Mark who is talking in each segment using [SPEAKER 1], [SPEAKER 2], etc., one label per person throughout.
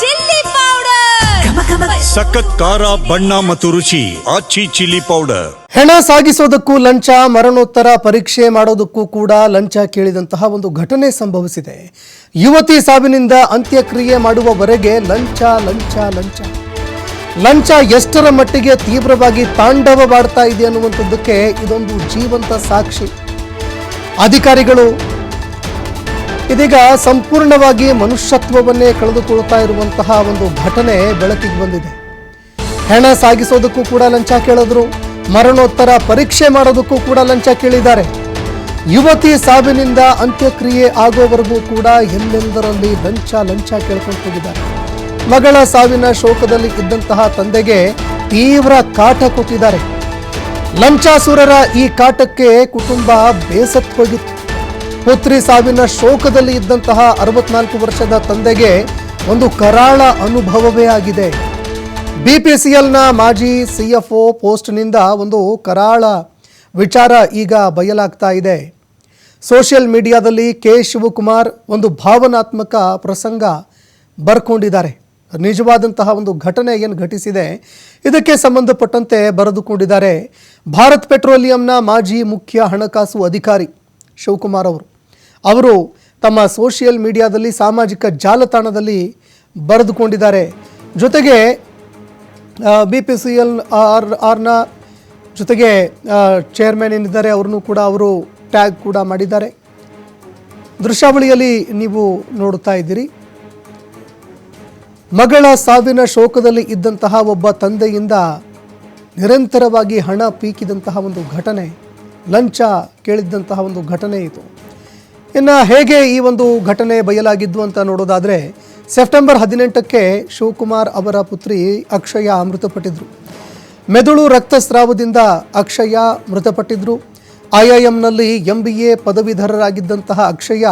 [SPEAKER 1] Chilli powder.
[SPEAKER 2] ಸಖತ್ ಖಾರ ಬಣ್ಣ ಮತ್ತು ರುಚಿ ಆಚಿ ಚಿಲ್ಲಿ ಪೌಡರ್.
[SPEAKER 3] ಹೆಣ ಸಾಗಿಸೋದಕ್ಕೂ ಲಂಚ ಮರಣೋತ್ತರ ಪರೀಕ್ಷೆ ಮಾಡೋದಕ್ಕೂ ಕೂಡ ಲಂಚ ಕೇಳಿದಂತಹ ಒಂದು ಘಟನೆ ಸಂಭವಿಸಿದೆ. ಯುವತಿ ಸಾವಿನಿಂದ ಅಂತ್ಯಕ್ರಿಯೆ ಮಾಡುವವರೆಗೆ ಲಂಚ ಲಂಚ ಲಂಚ. ಲಂಚ ಎಷ್ಟರ ಮಟ್ಟಿಗೆ ತೀವ್ರವಾಗಿ ತಾಂಡವವಾಡ್ತಾ ಇದೆ ಅನ್ನುವಂಥದ್ದಕ್ಕೆ ಇದೊಂದು ಜೀವಂತ ಸಾಕ್ಷಿ. ಅಧಿಕಾರಿಗಳು ಇದೀಗ ಸಂಪೂರ್ಣವಾಗಿ ಮನುಷ್ಯತ್ವವನ್ನೇ ಕಳೆದುಕೊಳ್ತಾ ಇರುವಂತಹ ಒಂದು ಘಟನೆ ಬೆಳಕಿಗೆ ಬಂದಿದೆ. ಹೆಣ ಸಾಗಿಸೋದಕ್ಕೂ ಕೂಡ ಲಂಚ ಕೇಳಿದ್ರು, ಮರಣೋತ್ತರ ಪರೀಕ್ಷೆ ಮಾಡೋದಕ್ಕೂ ಕೂಡ ಲಂಚ ಕೇಳಿದ್ದಾರೆ. ಯುವತಿ ಸಾವಿನಿಂದ ಅಂತ್ಯಕ್ರಿಯೆ ಆಗೋವರೆಗೂ ಕೂಡ ಎಲ್ಲೆಂದರಲ್ಲಿ ಲಂಚ ಲಂಚ ಕೇಳ್ಕೊಂಡು ಹೋಗಿದ್ದಾರೆ. ಮಗಳ ಸಾವಿನ ಶೋಕದಲ್ಲಿ ಇದ್ದಂತಹ ತಂದೆಗೆ ತೀವ್ರ ಕಾಟ ಕೊಟ್ಟಿದ್ದಾರೆ. ಲಂಚಾಸುರರ ಈ ಕಾಟಕ್ಕೆ ಕುಟುಂಬ ಬೇಸತ್ತು ಹೋಗಿತ್ತು ಪುತ್ರಿ ಸಾವಿನ ಶೋಕದಲ್ಲಿ ಇದ್ದಂತಹ ಅರವತ್ನಾಲ್ಕು ವರ್ಷದ ತಂದೆಗೆ ಒಂದು ಕರಾಳ ಅನುಭವವೇ ಆಗಿದೆ. ಬಿಪಿಸಿಎಲ್ನ ಮಾಜಿ ಸಿಎಫ್ಒ ಪೋಸ್ಟ್ನಿಂದ ಒಂದು ಕರಾಳ ವಿಚಾರ ಈಗ ಬಯಲಾಗ್ತಾ ಇದೆ. ಸೋಷಿಯಲ್ ಮೀಡಿಯಾದಲ್ಲಿ ಕೆ ಶಿವಕುಮಾರ್ ಒಂದು ಭಾವನಾತ್ಮಕ ಪ್ರಸಂಗ ಬರ್ಕೊಂಡಿದ್ದಾರೆ. ನಿಜವಾದಂತಹ ಒಂದು ಘಟನೆ ಏನು ಘಟಿಸಿದೆ, ಇದಕ್ಕೆ ಸಂಬಂಧಪಟ್ಟಂತೆ ಬರೆದುಕೊಂಡಿದ್ದಾರೆ. ಭಾರತ್ ಪೆಟ್ರೋಲಿಯಂನ ಮಾಜಿ ಮುಖ್ಯ ಹಣಕಾಸು ಅಧಿಕಾರಿ ಶಿವಕುಮಾರ್ ಅವರು. ಅವರು ತಮ್ಮ ಸೋಷಿಯಲ್ ಮೀಡಿಯಾದಲ್ಲಿ ಸಾಮಾಜಿಕ ಜಾಲತಾಣದಲ್ಲಿ ಬರೆದುಕೊಂಡಿದ್ದಾರೆ. ಜೊತೆಗೆ B P C L R ಆರ್ನ ಜೊತೆಗೆ ಚೇರ್ಮನ್ ಏನಿದ್ದಾರೆ ಅವ್ರನ್ನೂ ಕೂಡ ಅವರು ಟ್ಯಾಗ್ ಕೂಡ ಮಾಡಿದ್ದಾರೆ. ದೃಶ್ಯಾವಳಿಯಲ್ಲಿ ನೀವು ನೋಡುತ್ತಾ ಇದ್ದೀರಿ. ಮಗಳ ಸಾವಿನ ಶೋಕದಲ್ಲಿ ಇದ್ದಂತಹ ಒಬ್ಬ ತಂದೆಯಿಂದ ನಿರಂತರವಾಗಿ ಹಣ ಪೀಕಿದಂತಹ ಒಂದು ಘಟನೆ. ಲಂಚ ಕೇಳಿದ್ದಂತಹ ಒಂದು ಘಟನೆ ಇತ್ತು. ಇನ್ನು ಹೇಗೆ ಈ ಒಂದು ಘಟನೆ ಬಯಲಾಗಿದ್ದು ಅಂತ ನೋಡೋದಾದರೆ, ಸೆಪ್ಟೆಂಬರ್ ಹದಿನೆಂಟಕ್ಕೆ ಶಿವಕುಮಾರ್ ಅವರ ಪುತ್ರಿ ಅಕ್ಷಯ ಮೃತಪಟ್ಟಿದ್ರು. ಮೆದುಳು ರಕ್ತಸ್ರಾವದಿಂದ ಅಕ್ಷಯ ಮೃತಪಟ್ಟಿದ್ರು. ಐ ಐ ಎಂನಲ್ಲಿ ಎಂ ಬಿ ಎ ಪದವೀಧರರಾಗಿದ್ದಂತಹ ಅಕ್ಷಯ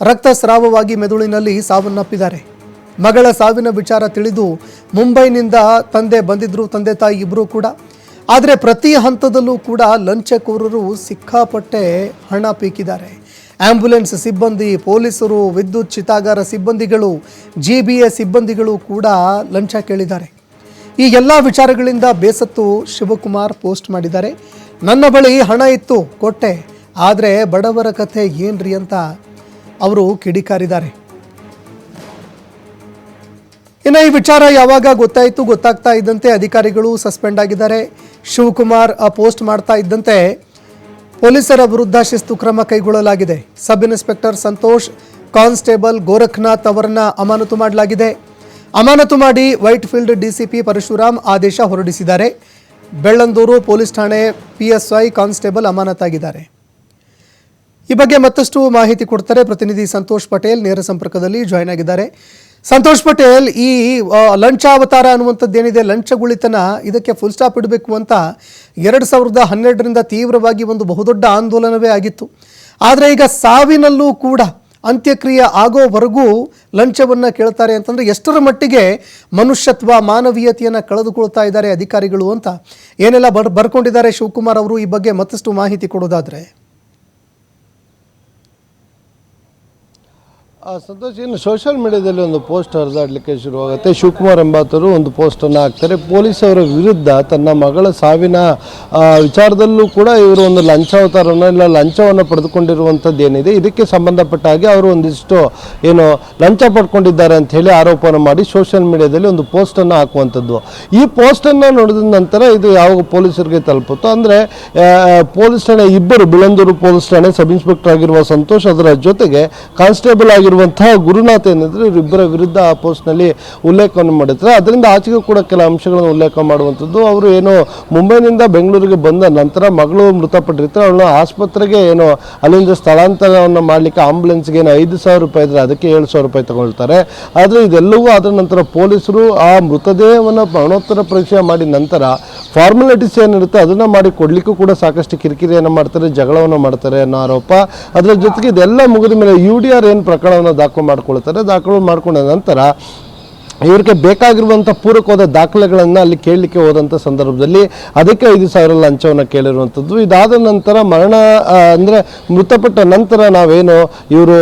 [SPEAKER 3] ರಕ್ತಸ್ರಾವವಾಗಿ ಮೆದುಳಿನಲ್ಲಿ ಸಾವನ್ನಪ್ಪಿದ್ದಾರೆ. ಮಗಳ ಸಾವಿನ ವಿಚಾರ ತಿಳಿದು ಮುಂಬೈನಿಂದ ತಂದೆ ಬಂದಿದ್ದರು ತಂದೆ ತಾಯಿ ಇಬ್ಬರೂ ಕೂಡ. ಆದರೆ ಪ್ರತಿ ಹಂತದಲ್ಲೂ ಕೂಡ ಲಂಚಕೋರರು ಸಿಕ್ಕಾಪಟ್ಟೆ ಹಣ ಪೀಕಿದ್ದಾರೆ. ಆಂಬ್ಯುಲೆನ್ಸ್ ಸಿಬ್ಬಂದಿ, ಪೊಲೀಸರು, ವಿದ್ಯುತ್ ಚಿತಾಗಾರ ಸಿಬ್ಬಂದಿಗಳು, ಜಿ ಬಿ ಎ ಸಿಬ್ಬಂದಿಗಳು ಕೂಡ ಲಂಚ ಕೇಳಿದ್ದಾರೆ. ಈ ಎಲ್ಲ ವಿಚಾರಗಳಿಂದ ಬೇಸತ್ತು ಶಿವಕುಮಾರ್ ಪೋಸ್ಟ್ ಮಾಡಿದ್ದಾರೆ. ನನ್ನ ಬಳಿ ಹಣ ಇತ್ತು, ಕೊಟ್ಟೆ. ಆದರೆ ಬಡವರ ಕಥೆ ಏನ್ರಿ ಅಂತ ಅವರು ಕಿಡಿಕಾರಿದ್ದಾರೆ. ಇನ್ನು ಈ ವಿಚಾರ ಯಾವಾಗ ಗೊತ್ತಾಯಿತು, ಗೊತ್ತಾಗ್ತಾ ಇದ್ದಂತೆ ಅಧಿಕಾರಿಗಳು ಸಸ್ಪೆಂಡ್ ಆಗಿದ್ದಾರೆ. ಶಿವಕುಮಾರ್ ಆ ಪೋಸ್ಟ್ ಮಾಡ್ತಾ ಇದ್ದಂತೆ ಪೊಲೀಸರ ವಿರುದ್ಧ ಶಿಸ್ತು ಕ್ರಮ ಕೈಗೊಳ್ಳಲಾಗಿದೆ. Sub inspector Santosh, constable Gorakhnath ಅವರನ್ನ ಅಮಾನತು ಮಾಡಲಾಗಿದೆ. ಅಮಾನತು ಮಾಡಿ ವೈಟ್ ಫೀಲ್ಡ್ ಡಿಸಿಪಿ ಪರಶುರಾಮ್ ಆದೇಶ ಹೊರಡಿಸಿದ್ದಾರೆ. ಬೆಳ್ಳಂದೂರು ಪೊಲೀಸ್ ಠಾಣೆ ಪಿಎಸ್ಐ ಕಾನ್ಸ್ಟೇಬಲ್ ಅಮಾನತಾಗಿದ್ದಾರೆ. ಈ ಬಗ್ಗೆ ಮತ್ತಷ್ಟು ಮಾಹಿತಿ ಕೊಡ್ತಾರೆ ಪ್ರತಿನಿಧಿ ಸಂತೋಷ್ ಪಟೇಲ್. ನೇರ ಸಂಪರ್ಕದಲ್ಲಿ ಜಾಯ್ನ್ ಆಗಿದ್ದಾರೆ. ಸಂತೋಷ್ ಪಟೇಲ್ ಈ ಲಂಚಾವತಾರ ಅನ್ನುವಂಥದ್ದು ಏನಿದೆ ಲಂಚಗುಳಿತನ ಇದಕ್ಕೆ ಫುಲ್ ಸ್ಟಾಪ್ ಇಡಬೇಕು ಅಂತ ಎರಡು ಸಾವಿರದ ಹನ್ನೆರಡರಿಂದ ತೀವ್ರವಾಗಿ ಒಂದು ಬಹುದೊಡ್ಡ ಆಂದೋಲನವೇ ಆಗಿತ್ತು. ಆದರೆ ಈಗ ಸಾವಿನಲ್ಲೂ ಕೂಡ ಅಂತ್ಯಕ್ರಿಯೆ ಆಗೋವರೆಗೂ ಲಂಚವನ್ನು ಕೇಳ್ತಾರೆ ಅಂತಂದರೆ ಎಷ್ಟರ ಮಟ್ಟಿಗೆ ಮನುಷ್ಯತ್ವ, ಮಾನವೀಯತೆಯನ್ನು ಕಳೆದುಕೊಳ್ತಾ ಇದ್ದಾರೆ ಅಧಿಕಾರಿಗಳು ಅಂತ ಏನೆಲ್ಲ ಬರ್, ಬರ್ಕೊಂಡಿದ್ದಾರೆ ಶಿವಕುಮಾರ್ ಅವರು ಈ ಬಗ್ಗೆ ಮತ್ತಷ್ಟು ಮಾಹಿತಿ ಕೊಡೋದಾದರೆ.
[SPEAKER 4] ಸಂತೋಷ್ ಇನ್ನು ಸೋಷಿಯಲ್ ಮೀಡಿಯಾದಲ್ಲಿ ಒಂದು ಪೋಸ್ಟ್ ಹರಿದಾಡಲಿಕ್ಕೆ ಶುರುವಾಗುತ್ತೆ. ಶಿವಕುಮಾರ್ ಎಂಬಾತರು ಒಂದು ಪೋಸ್ಟನ್ನು ಹಾಕ್ತಾರೆ. ಪೊಲೀಸವರ ವಿರುದ್ಧ ತನ್ನ ಮಗಳ ಸಾವಿನ ವಿಚಾರದಲ್ಲೂ ಕೂಡ ಇವರು ಒಂದು ಲಂಚಾವತಾರವನ್ನು ಇಲ್ಲ ಲಂಚವನ್ನು ಪಡೆದುಕೊಂಡಿರುವಂಥದ್ದು ಏನಿದೆ, ಇದಕ್ಕೆ ಸಂಬಂಧಪಟ್ಟ ಹಾಗೆ ಅವರು ಒಂದಿಷ್ಟು ಏನು ಲಂಚ ಪಡ್ಕೊಂಡಿದ್ದಾರೆ ಅಂತ ಹೇಳಿ ಆರೋಪವನ್ನು ಮಾಡಿ ಸೋಷಿಯಲ್ ಮೀಡಿಯಾದಲ್ಲಿ ಒಂದು ಪೋಸ್ಟನ್ನು ಹಾಕುವಂಥದ್ದು. ಈ ಪೋಸ್ಟನ್ನು ನೋಡಿದ ನಂತರ ಇದು ಯಾವ ಪೊಲೀಸರಿಗೆ ತಲುಪುತ್ತೋ, ಅಂದರೆ ಪೊಲೀಸ್ ಠಾಣೆ ಇಬ್ಬರು, ಬಿಳಂದೂರು ಪೊಲೀಸ್ ಠಾಣೆ ಸಬ್ ಇನ್ಸ್ಪೆಕ್ಟರ್ ಆಗಿರುವ ಸಂತೋಷ್, ಅದರ ಜೊತೆಗೆ ಕಾನ್ಸ್ಟೇಬಲ್ ಆಗಿರುವಂತಹ ಗುರುನಾಥ ಏನಿದ್ರೆ ಇವರಿಬ್ಬರ ವಿರುದ್ಧ ಆ ಪೋಸ್ಟ್ನಲ್ಲಿ ಉಲ್ಲೇಖವನ್ನು ಮಾಡಿರ್ತಾರೆ. ಅದರಿಂದ ಆಚೆಗೂ ಕೂಡ ಕೆಲ ಅಂಶಗಳನ್ನು ಉಲ್ಲೇಖ ಮಾಡುವಂಥದ್ದು. ಅವರು ಏನು ಮುಂಬೈನಿಂದ ಬೆಂಗಳೂರಿಗೆ ಬಂದ ನಂತರ ಮಗಳು ಮೃತಪಟ್ಟಿರ್ತಾರೆ. ಅವಳನ್ನ ಆಸ್ಪತ್ರೆಗೆ ಏನು ಅಲ್ಲಿಂದ ಸ್ಥಳಾಂತರವನ್ನು ಮಾಡಲಿಕ್ಕೆ ಆಂಬುಲೆನ್ಸ್ಗೆ ಏನು ಐದು ಸಾವಿರ ರೂಪಾಯಿ ಇದ್ರೆ ಅದಕ್ಕೆ ಏಳು ಸಾವಿರ ರೂಪಾಯಿ ತಗೊಳ್ತಾರೆ. ಆದರೆ ಇದೆಲ್ಲವೂ ಆದ ನಂತರ ಪೊಲೀಸರು ಆ ಮೃತದೇಹವನ್ನು ಮರಣೋತ್ತರ ಪರೀಕ್ಷೆ ಮಾಡಿ ನಂತರ ಫಾರ್ಮಾಲಿಟೀಸ್ ಏನಿರುತ್ತೆ ಅದನ್ನು ಮಾಡಿ ಕೊಡಲಿಕ್ಕೂ ಕೂಡ ಸಾಕಷ್ಟು ಕಿರಿಕಿರಿಯನ್ನು ಮಾಡ್ತಾರೆ, ಜಗಳವನ್ನು ಮಾಡ್ತಾರೆ ಅನ್ನೋ ಆರೋಪ. ಅದರ ಜೊತೆಗೆ ಇದೆಲ್ಲ ಮುಗಿದ ಮೇಲೆ ಯು ಡಿ ಆರ್ ಏನು ಪ್ರಕರಣವನ್ನು ದಾಖಲು ಮಾಡ್ಕೊಳ್ತಾರೆ. ದಾಖಲು ಮಾಡ್ಕೊಂಡ ನಂತರ ಇವರಿಗೆ ಬೇಕಾಗಿರುವಂಥ ಪೂರಕವಾದ ದಾಖಲೆಗಳನ್ನು ಅಲ್ಲಿ ಕೇಳಲಿಕ್ಕೆ ಹೋದಂಥ ಸಂದರ್ಭದಲ್ಲಿ ಅದಕ್ಕೆ ಐದು ಸಾವಿರ ಲಂಚವನ್ನು ಕೇಳಿರುವಂಥದ್ದು ಇದಾದ ನಂತರ ಮರಣ ಅಂದರೆ ಮೃತಪಟ್ಟ ನಂತರ ನಾವೇನು ಇವರು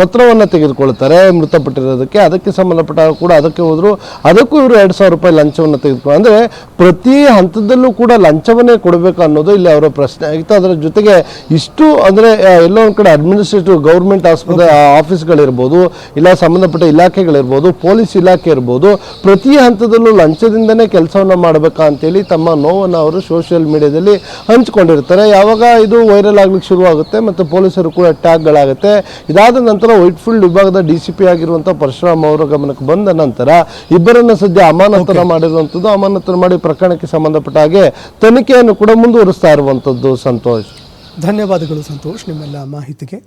[SPEAKER 4] ಪತ್ರವನ್ನು ತೆಗೆದುಕೊಳ್ತಾರೆ, ಮೃತಪಟ್ಟಿರೋದಕ್ಕೆ. ಅದಕ್ಕೆ ಸಂಬಂಧಪಟ್ಟ ಕೂಡ ಅದಕ್ಕೆ ಹೋದರು. ಅದಕ್ಕೂ ಇವರು ಎರಡು ಸಾವಿರ ರೂಪಾಯಿ ಲಂಚವನ್ನು ತೆಗೆದುಕೊಂಡು ಅಂದರೆ ಪ್ರತಿ ಹಂತದಲ್ಲೂ ಕೂಡ ಲಂಚವನ್ನೇ ಕೊಡಬೇಕು ಅನ್ನೋದು ಇಲ್ಲಿ ಅವರ ಪ್ರಶ್ನೆ ಆಗಿತ್ತು. ಅದರ ಜೊತೆಗೆ ಇಷ್ಟು, ಅಂದರೆ ಎಲ್ಲೋ ಒಂದು ಕಡೆ ಅಡ್ಮಿನಿಸ್ಟ್ರೇಟಿವ್ ಗೌರ್ಮೆಂಟ್ ಆಸ್ಪತ್ರೆ ಆಫೀಸ್ಗಳಿರ್ಬೋದು ಇಲ್ಲ ಸಂಬಂಧಪಟ್ಟ ಇಲಾಖೆಗಳಿರ್ಬೋದು ಪೊಲೀಸ್ ಇಲಾಖೆ ಇರ್ಬೋದು ಪ್ರತಿ ಹಂತದಲ್ಲೂ ಲಂಚದಿಂದನೇ ಕೆಲಸವನ್ನು ಮಾಡಬೇಕಾ ಅಂತೇಳಿ ತಮ್ಮ ನೋವನ್ನು ಅವರು ಸೋಷಿಯಲ್ ಮೀಡಿಯಾದಲ್ಲಿ ಹಂಚಿಕೊಂಡಿರ್ತಾರೆ. ಯಾವಾಗ ಇದು ವೈರಲ್ ಆಗ್ಲಿಕ್ಕೆ ಶುರುವಾಗುತ್ತೆ ಮತ್ತು ಪೊಲೀಸರು ಕೂಡ ಟ್ಯಾಗ್ಗಳಾಗುತ್ತೆ. ಇದಾದ ನಂತರ ವೈಟ್ಫೀಲ್ಡ್ ವಿಭಾಗದ ಡಿ ಸಿ ಪಿ ಆಗಿರುವಂಥ ಪರಶುರಾಮ್ ಅವರ ಗಮನಕ್ಕೆ ಬಂದ ನಂತರ ಇಬ್ಬರನ್ನು ಸದ್ಯ ಅಮಾನತನ ಮಾಡಿರುವಂಥದ್ದು. ಅಮಾನತನ ಮಾಡಿ ಪ್ರಕರಣಕ್ಕೆ ಸಂಬಂಧಪಟ್ಟ ಹಾಗೆ ತನಿಖೆಯನ್ನು ಕೂಡ ಮುಂದುವರಿಸ್ತಾ ಇರುವಂಥದ್ದು ಸಂತೋಷ್.
[SPEAKER 3] ಧನ್ಯವಾದಗಳು ಸಂತೋಷ್ ನಿಮ್ಮೆಲ್ಲ ಮಾಹಿತಿಗೆ.